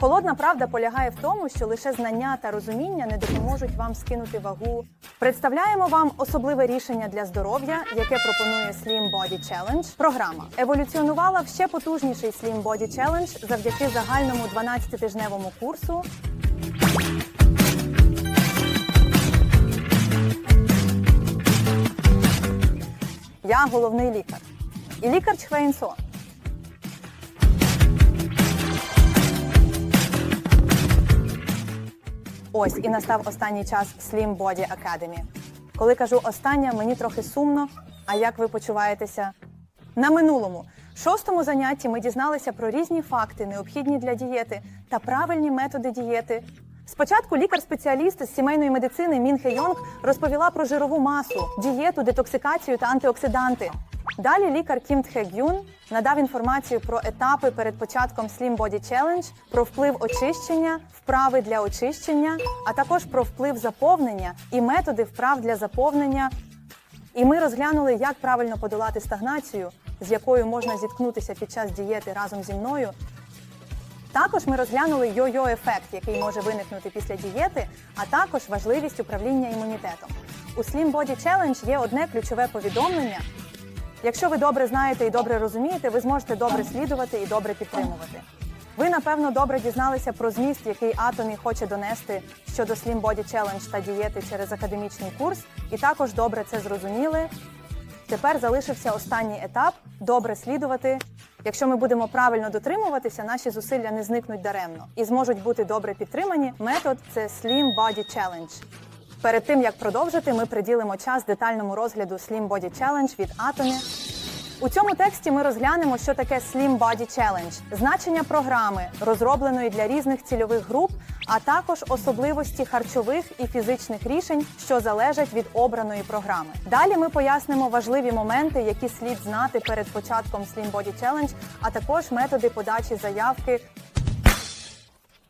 Холодна правда полягає в тому, що лише знання та розуміння не допоможуть вам скинути вагу. Представляємо вам особливе рішення для здоров'я, яке пропонує Slim Body Challenge. Програма еволюціонувала в ще потужніший Slim Body Challenge завдяки загальному 12-тижневому курсу. Я головний лікар. І лікар Чхвейнсон. Ось і настав останній час Slim Body Academy. Коли кажу остання, мені трохи сумно. А як ви почуваєтеся? На минулому шостому занятті ми дізналися про різні факти, необхідні для дієти та правильні методи дієти. Спочатку лікар-спеціаліст з сімейної медицини Мін Хе Йонг розповіла про жирову масу, дієту, детоксикацію та антиоксиданти. Далі лікар Кім Тхе Гюн надав інформацію про етапи перед початком Slim Body Challenge, про вплив очищення, вправи для очищення, а також про вплив заповнення і методи вправ для заповнення. І ми розглянули, як правильно подолати стагнацію, з якою можна зіткнутися під час дієти разом зі мною. Також ми розглянули йо-йо ефект, який може виникнути після дієти, а також важливість управління імунітетом. У Slim Body Challenge є одне ключове повідомлення. Якщо ви добре знаєте і добре розумієте, ви зможете добре слідувати і добре підтримувати. Ви, напевно, добре дізналися про зміст, який Атомі хоче донести щодо Slim Body Challenge та дієти через академічний курс, і також добре це зрозуміли. Тепер залишився останній етап добре слідувати. Якщо ми будемо правильно дотримуватися, наші зусилля не зникнуть даремно і зможуть бути добре підтримані. Метод це Slim Body Challenge. Перед тим як продовжити, ми приділимо час детальному розгляду Slim Body Challenge від Atomy. У цьому тексті ми розглянемо, що таке Slim Body Challenge, значення програми, розробленої для різних цільових груп, а також особливості харчових і фізичних рішень, що залежать від обраної програми. Далі ми пояснимо важливі моменти, які слід знати перед початком Slim Body Challenge, а також методи подачі заявки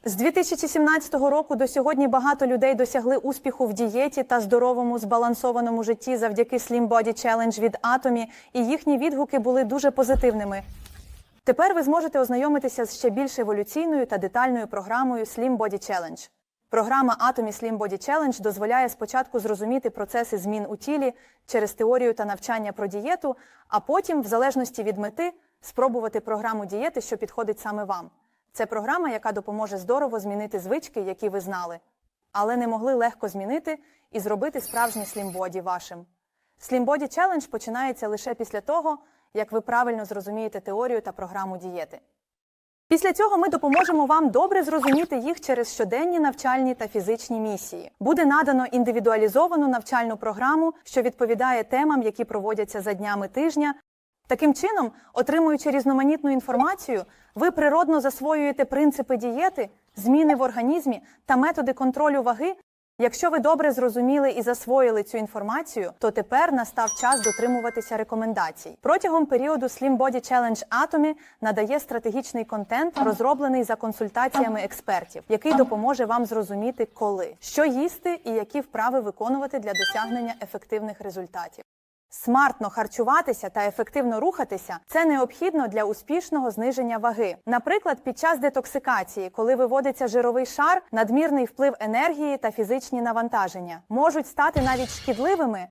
з 2017 року до сьогодні багато людей досягли успіху в дієті та здоровому збалансованому житті завдяки Slim Body Challenge від Atomy, і їхні відгуки були дуже позитивними. Тепер ви зможете ознайомитися з ще більш еволюційною та детальною програмою Slim Body Challenge. Програма Atomy Slim Body Challenge дозволяє спочатку зрозуміти процеси змін у тілі через теорію та навчання про дієту, а потім, в залежності від мети, спробувати програму дієти, що підходить саме вам. Це програма, яка допоможе здорово змінити звички, які ви знали, але не могли легко змінити і зробити справжній слімбоді вашим. Слімбоді челендж починається лише після того, як ви правильно зрозумієте теорію та програму дієти. Після цього ми допоможемо вам добре зрозуміти їх через щоденні навчальні та фізичні місії. Буде надано індивідуалізовану навчальну програму, що відповідає темам, які проводяться за днями тижня, Таким чином, отримуючи різноманітну інформацію, ви природно засвоюєте принципи дієти, зміни в організмі та методи контролю ваги. Якщо ви добре зрозуміли і засвоїли цю інформацію, то тепер настав час дотримуватися рекомендацій. Протягом періоду Slim Body Challenge Atomy надає стратегічний контент, розроблений за консультаціями експертів, який допоможе вам зрозуміти, коли, що їсти і які вправи виконувати для досягнення ефективних результатів. Смартно харчуватися та ефективно рухатися це необхідно для успішного зниження ваги. Наприклад, під час детоксикації, коли виводиться жировий шар, надмірний вплив енергії та фізичні навантаження можуть стати навіть шкідливими.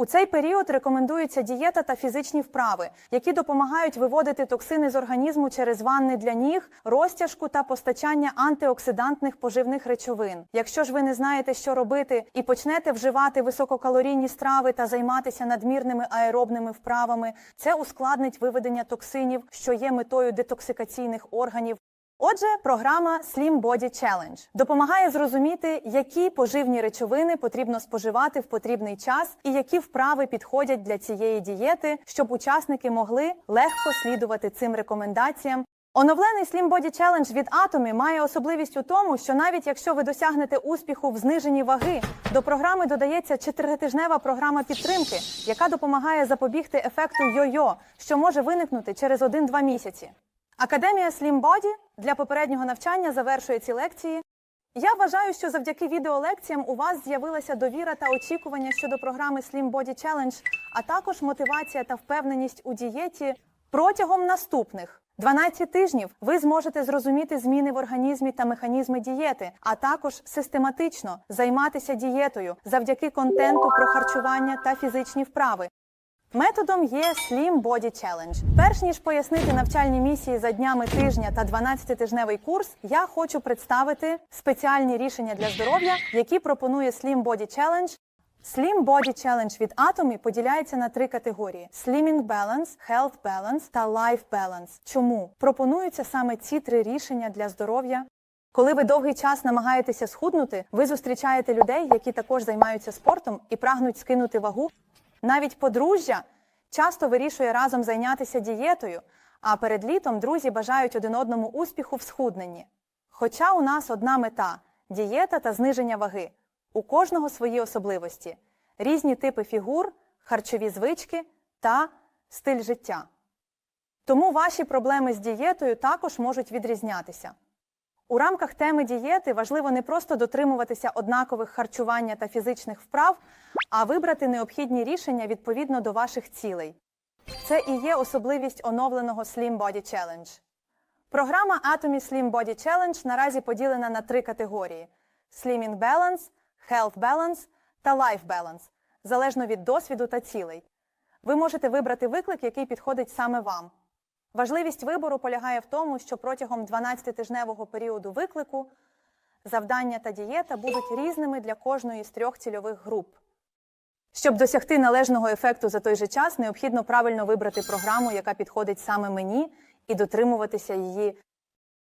У цей період рекомендуються дієта та фізичні вправи, які допомагають виводити токсини з організму через ванни для ніг, розтяжку та постачання антиоксидантних поживних речовин. Якщо ж ви не знаєте, що робити, і почнете вживати висококалорійні страви та займатися надмірними аеробними вправами, це ускладнить виведення токсинів, що є метою детоксикаційних органів. Отже, програма Slim Body Challenge допомагає зрозуміти, які поживні речовини потрібно споживати в потрібний час і які вправи підходять для цієї дієти, щоб учасники могли легко слідувати цим рекомендаціям. Оновлений Slim Body Challenge від Atomy має особливість у тому, що навіть якщо ви досягнете успіху в зниженні ваги, до програми додається чотиритижнева програма підтримки, яка допомагає запобігти ефекту йо-йо, що може виникнути через 1-2 місяці. Академія Slim для попереднього навчання завершує ці лекції. Я вважаю, що завдяки відеолекціям у вас з'явилася довіра та очікування щодо програми Slim Body Challenge, а також мотивація та впевненість у дієті протягом наступних 12 тижнів ви зможете зрозуміти зміни в організмі та механізми дієти, а також систематично займатися дієтою завдяки контенту про харчування та фізичні вправи. Методом є Slim Body Challenge. Перш ніж пояснити навчальні місії за днями тижня та 12-тижневий курс, я хочу представити спеціальні рішення для здоров'я, які пропонує Slim Body Challenge. Slim Body Challenge від Atomy поділяється на три категорії: Slimming Balance, Health Balance та Life Balance. Чому пропонуються саме ці три рішення для здоров'я? Коли ви довгий час намагаєтеся схуднути, ви зустрічаєте людей, які також займаються спортом і прагнуть скинути вагу. Навіть подружжя часто вирішує разом зайнятися дієтою, а перед літом друзі бажають один одному успіху в схудненні. Хоча у нас одна мета дієта та зниження ваги. У кожного свої особливості, різні типи фігур, харчові звички та стиль життя. Тому ваші проблеми з дієтою також можуть відрізнятися. У рамках теми дієти важливо не просто дотримуватися однакових харчування та фізичних вправ, а вибрати необхідні рішення відповідно до ваших цілей. Це і є особливість оновленого Slim Body Challenge. Програма Atomy Slim Body Challenge наразі поділена на три категорії: Slimming Balance, Health Balance та Life Balance, залежно від досвіду та цілей. Ви можете вибрати виклик, який підходить саме вам. Важливість вибору полягає в тому, що протягом 12-тижневого періоду виклику завдання та дієта будуть різними для кожної з трьох цільових груп. Щоб досягти належного ефекту за той же час, необхідно правильно вибрати програму, яка підходить саме мені, і дотримуватися її.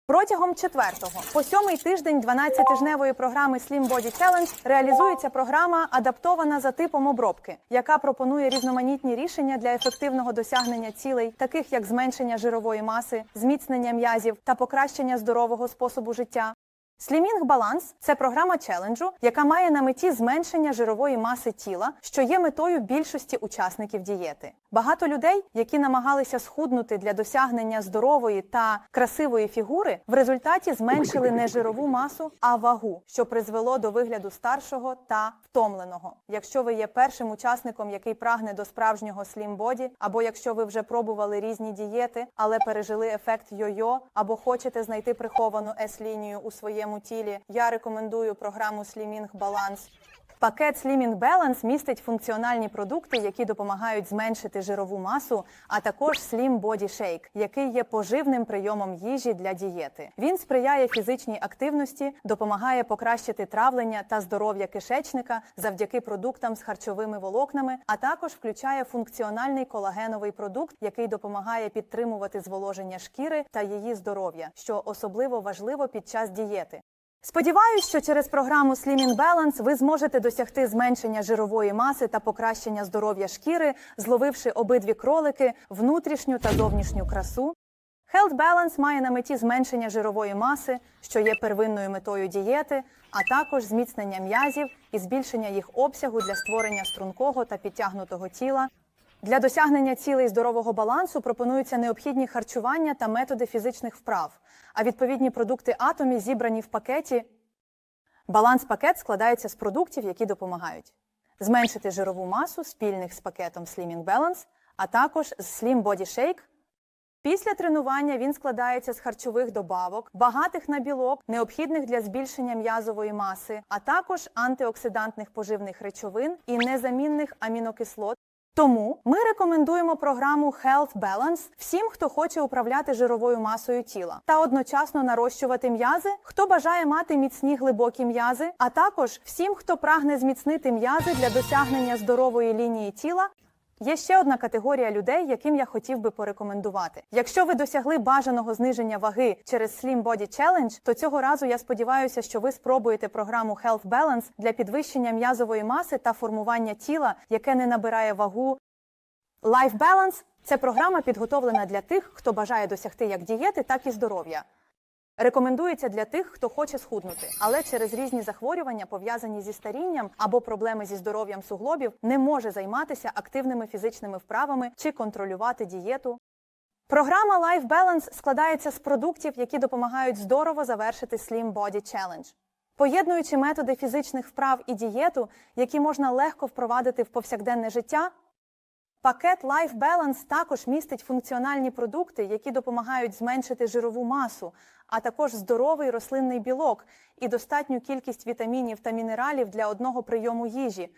Протягом четвертого по сьомий тиждень 12-тижневої програми Slim Body Challenge реалізується програма, адаптована за типом обробки, яка пропонує різноманітні рішення для ефективного досягнення цілей, таких як зменшення жирової маси, зміцнення м'язів та покращення здорового способу життя. Slimming Balance – це програма челенджу, яка має на меті зменшення жирової маси тіла, що є метою більшості учасників дієти. Багато людей, які намагалися схуднути для досягнення здорової та красивої фігури, в результаті зменшили не жирову масу, а вагу, що призвело до вигляду старшого та втомленого. Якщо ви є першим учасником, який прагне до справжнього Body, або якщо ви вже пробували різні дієти, але пережили ефект йо-йо, або хочете знайти приховану S-лінію у своєму тілі, я рекомендую програму Slimming Balance. Пакет Slimming Balance містить функціональні продукти, які допомагають зменшити жирову масу, а також Slim Body Shake, який є поживним прийомом їжі для дієти. Він сприяє фізичній активності, допомагає покращити травлення та здоров'я кишечника завдяки продуктам з харчовими волокнами, а також включає функціональний колагеновий продукт, який допомагає підтримувати зволоження шкіри та її здоров'я, що особливо важливо під час дієти. Сподіваюсь, що через програму Slimming Balance ви зможете досягти зменшення жирової маси та покращення здоров'я шкіри, зловивши обидві кролики, внутрішню та зовнішню красу. Health Balance має на меті зменшення жирової маси, що є первинною метою дієти, а також зміцнення м'язів і збільшення їх обсягу для створення стрункого та підтягнутого тіла. Для досягнення цілей здорового балансу пропонуються необхідні харчування та методи фізичних вправ, а відповідні продукти атомі зібрані в пакеті. Баланс-пакет складається з продуктів, які допомагають зменшити жирову масу спільних з пакетом Slimming Balance, а також з Slim Body Shake. Після тренування він складається з харчових добавок, багатих на білок, необхідних для збільшення м'язової маси, а також антиоксидантних поживних речовин і незамінних амінокислот. Тому ми рекомендуємо програму Health Balance всім, хто хоче управляти жировою масою тіла та одночасно нарощувати м'язи, хто бажає мати міцні глибокі м'язи, а також всім, хто прагне зміцнити м'язи для досягнення здорової лінії тіла. Є ще одна категорія людей, яким я хотів би порекомендувати. Якщо ви досягли бажаного зниження ваги через Slim Body Challenge, то цього разу я сподіваюся, що ви спробуєте програму Health Balance для підвищення м'язової маси та формування тіла, яке не набирає вагу. Life Balance – це програма, підготовлена для тих, хто бажає досягти як дієти, так і здоров'я. Рекомендується для тих, хто хоче схуднути, але через різні захворювання, пов'язані зі старінням або проблеми зі здоров'ям суглобів, не може займатися активними фізичними вправами чи контролювати дієту. Програма Life Balance складається з продуктів, які допомагають здорово завершити Slim Body Challenge. Поєднуючи методи фізичних вправ і дієту, які можна легко впровадити в повсякденне життя, Пакет Life Balance також містить функціональні продукти, які допомагають зменшити жирову масу, а також здоровий рослинний білок і достатню кількість вітамінів та мінералів для одного прийому їжі.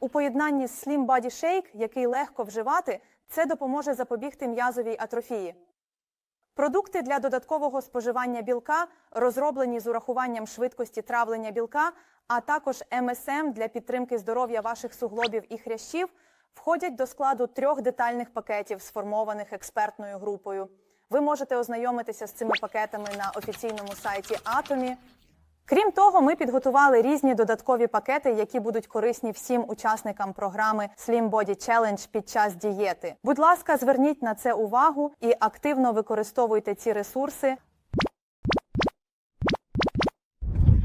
У поєднанні з Slim Body Shake, який легко вживати, це допоможе запобігти м'язовій атрофії. Продукти для додаткового споживання білка розроблені з урахуванням швидкості травлення білка, а також МСМ для підтримки здоров'я ваших суглобів і хрящів, входять до складу трьох детальних пакетів, сформованих експертною групою. Ви можете ознайомитися з цими пакетами на офіційному сайті Atomy. Крім того, ми підготували різні додаткові пакети, які будуть корисні всім учасникам програми Slim Body Challenge під час дієти. Будь ласка, зверніть на це увагу і активно використовуйте ці ресурси.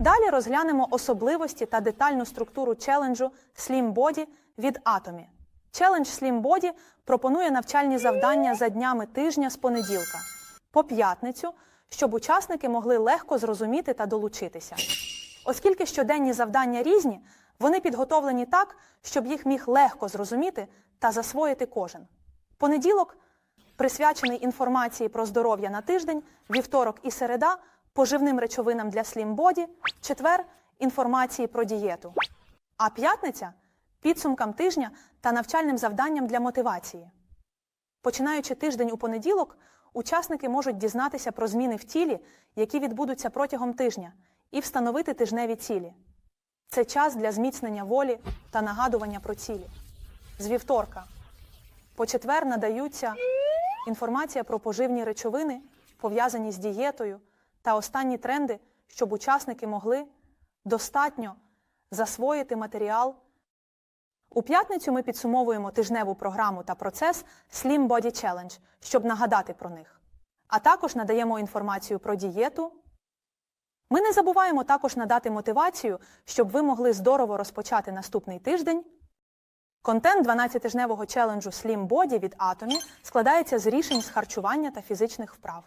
Далі розглянемо особливості та детальну структуру челенджу Slim Body від Atomy. Челендж Slim Body пропонує навчальні завдання за днями тижня з понеділка по п'ятницю, щоб учасники могли легко зрозуміти та долучитися. Оскільки щоденні завдання різні, вони підготовлені так, щоб їх міг легко зрозуміти та засвоїти кожен. Понеділок присвячений інформації про здоров'я на тиждень, вівторок і середа поживним речовинам для Body, четвер інформації про дієту. А п'ятниця підсумкам тижня та навчальним завданням для мотивації. Починаючи тиждень у понеділок, учасники можуть дізнатися про зміни в тілі, які відбудуться протягом тижня, і встановити тижневі цілі. Це час для зміцнення волі та нагадування про цілі. З вівторка. По четвер надаються інформація про поживні речовини, пов'язані з дієтою, та останні тренди, щоб учасники могли достатньо засвоїти матеріал. У п'ятницю ми підсумовуємо тижневу програму та процес Slim Body Challenge, щоб нагадати про них. А також надаємо інформацію про дієту. Ми не забуваємо також надати мотивацію, щоб ви могли здорово розпочати наступний тиждень. Контент 12-тижневого челенджу Slim Body від Atomy складається з рішень з харчування та фізичних вправ.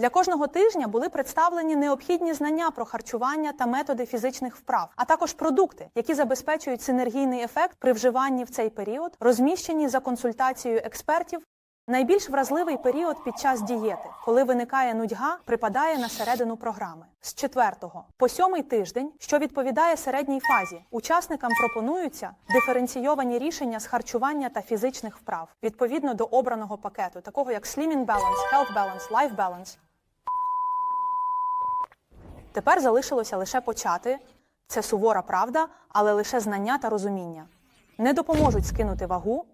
Для кожного тижня були представлені необхідні знання про харчування та методи фізичних вправ, а також продукти, які забезпечують синергійний ефект при вживанні в цей період, розміщені за консультацією експертів. Найбільш вразливий період під час дієти, коли виникає нудьга, припадає на середину програми. З 4 по 7 тиждень, що відповідає середній фазі, учасникам пропонуються диференційовані рішення з харчування та фізичних вправ відповідно до обраного пакету, такого як Slimming Balance, Health Balance, Life Balance. Тепер залишилося лише почати. Це сувора правда, але лише знання та розуміння. Не допоможуть скинути вагу.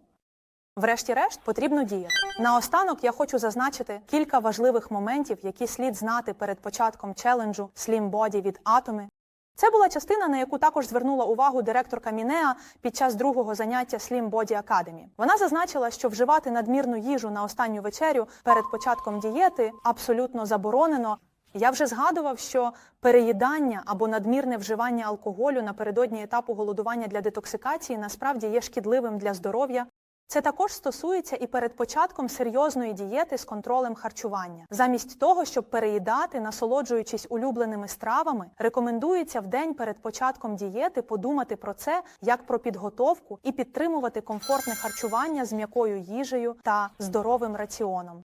Врешті-решт потрібно діяти. Наостанок я хочу зазначити кілька важливих моментів, які слід знати перед початком челенджу Slim Body від Atomy. Це була частина, на яку також звернула увагу директорка Мінеа під час другого заняття Slim Body Academy. Вона зазначила, що вживати надмірну їжу на останню вечерю перед початком дієти абсолютно заборонено. Я вже згадував, що переїдання або надмірне вживання алкоголю напередодні етапу голодування для детоксикації насправді є шкідливим для здоров'я. Це також стосується і перед початком серйозної дієти з контролем харчування. Замість того, щоб переїдати, насолоджуючись улюбленими стравами, рекомендується в день перед початком дієти подумати про це як про підготовку і підтримувати комфортне харчування з м'якою їжею та здоровим раціоном.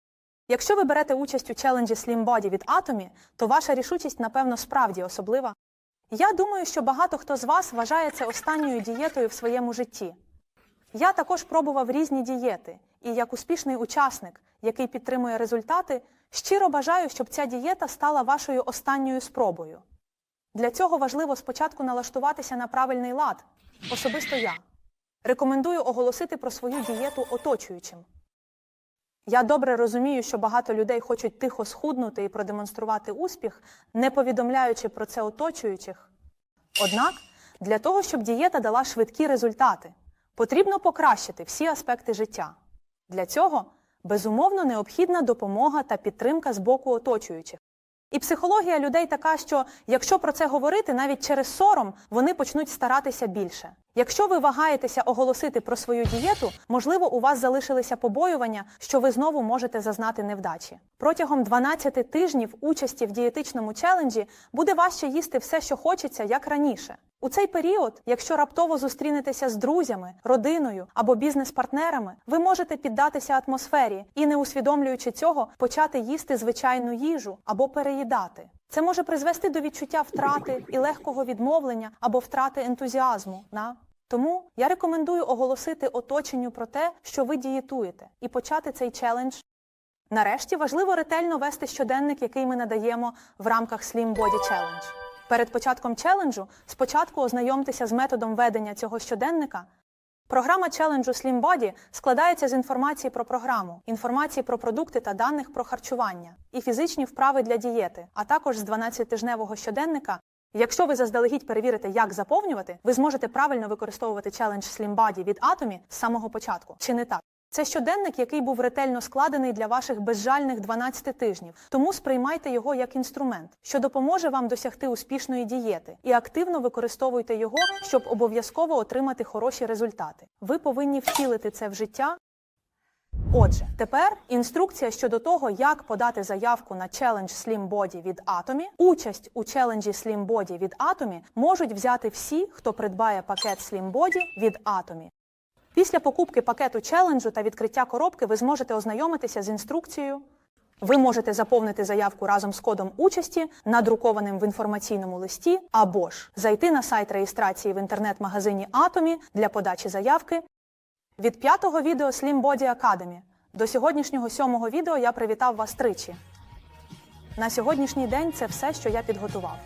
Якщо ви берете участь у челенджі Slim Body від Atomy, то ваша рішучість, напевно, справді особлива. Я думаю, що багато хто з вас вважає це останньою дієтою в своєму житті. Я також пробував різні дієти, і як успішний учасник, який підтримує результати, щиро бажаю, щоб ця дієта стала вашою останньою спробою. Для цього важливо спочатку налаштуватися на правильний лад, особисто я. Рекомендую оголосити про свою дієту оточуючим. Я добре розумію, що багато людей хочуть тихо схуднути і продемонструвати успіх, не повідомляючи про це оточуючих. Однак, для того, щоб дієта дала швидкі результати, потрібно покращити всі аспекти життя. Для цього, безумовно, необхідна допомога та підтримка з боку оточуючих. І психологія людей така, що якщо про це говорити, навіть через сором вони почнуть старатися більше. Якщо ви вагаєтеся оголосити про свою дієту, можливо, у вас залишилися побоювання, що ви знову можете зазнати невдачі. Протягом 12 тижнів участі в дієтичному челенджі буде важче їсти все, що хочеться, як раніше. У цей період, якщо раптово зустрінетеся з друзями, родиною або бізнес-партнерами, ви можете піддатися атмосфері і, не усвідомлюючи цього, почати їсти звичайну їжу або переїдати. Це може призвести до відчуття втрати і легкого відмовлення або втрати ентузіазму на тому я рекомендую оголосити оточенню про те, що ви дієтуєте, і почати цей челендж. Нарешті важливо ретельно вести щоденник, який ми надаємо в рамках Slim Body Challenge. Перед початком челенджу спочатку ознайомтеся з методом ведення цього щоденника. Програма челенджу Slim Body складається з інформації про програму, інформації про продукти та даних про харчування і фізичні вправи для дієти, а також з 12-тижневого щоденника. Якщо ви заздалегідь перевірите, як заповнювати, ви зможете правильно використовувати челендж Slim Body від Atomy з самого початку. Чи не так? Це щоденник, який був ретельно складений для ваших безжальних 12 тижнів. Тому сприймайте його як інструмент, що допоможе вам досягти успішної дієти, і активно використовуйте його, щоб обов'язково отримати хороші результати. Ви повинні втілити це в життя. Отже, тепер інструкція щодо того, як подати заявку на челендж Slim Body від Atomy. Участь у челенджі Slim Body від Atomy можуть взяти всі, хто придбає пакет Slim Body від Atomy. Після покупки пакету челенджу та відкриття коробки ви зможете ознайомитися з інструкцією. Ви можете заповнити заявку разом з кодом участі, надрукованим в інформаційному листі, або ж зайти на сайт реєстрації в інтернет-магазині Atomy для подачі заявки. Від п'ятого відео Slim Body Academy до сьогоднішнього сьомого відео я привітав вас тричі. На сьогоднішній день це все, що я підготував.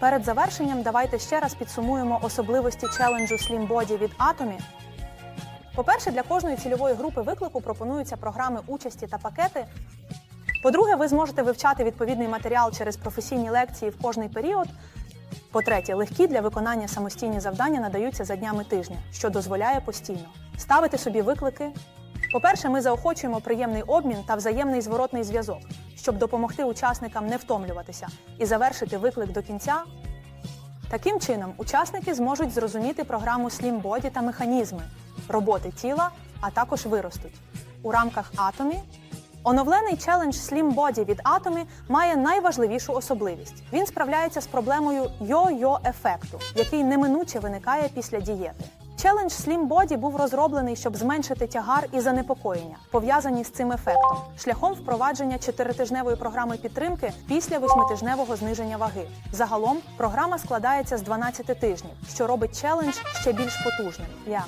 Перед завершенням давайте ще раз підсумуємо особливості челенджу Slim Body від Atomy. По-перше, для кожної цільової групи виклику пропонуються програми участі та пакети. По-друге, ви зможете вивчати відповідний матеріал через професійні лекції в кожний період. По-третє, легкі для виконання самостійні завдання надаються за днями тижня, що дозволяє постійно ставити собі виклики. По-перше, ми заохочуємо приємний обмін та взаємний зворотний зв'язок, щоб допомогти учасникам не втомлюватися і завершити виклик до кінця. Таким чином, учасники зможуть зрозуміти програму Slim Body та механізми роботи тіла, а також виростуть. У рамках Atomy оновлений челендж Slim Body від Atomy має найважливішу особливість. Він справляється з проблемою йо-йо ефекту, який неминуче виникає після дієти. Челендж Slim Body був розроблений, щоб зменшити тягар і занепокоєння, пов'язані з цим ефектом, шляхом впровадження чотиритижневої програми підтримки після восьмитижневого зниження ваги. Загалом програма складається з 12 тижнів, що робить челендж ще більш потужним. Я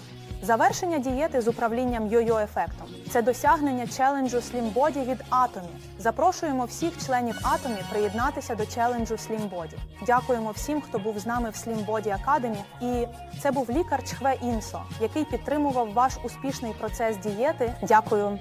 Завершення дієти з управлінням йо-йо ефектом це досягнення челенджу Body від атомів. Запрошуємо всіх членів атомі приєднатися до челенджу Body. Дякуємо всім, хто був з нами в Body Academy. І це був лікар Чхве Інсо, який підтримував ваш успішний процес дієти. Дякую.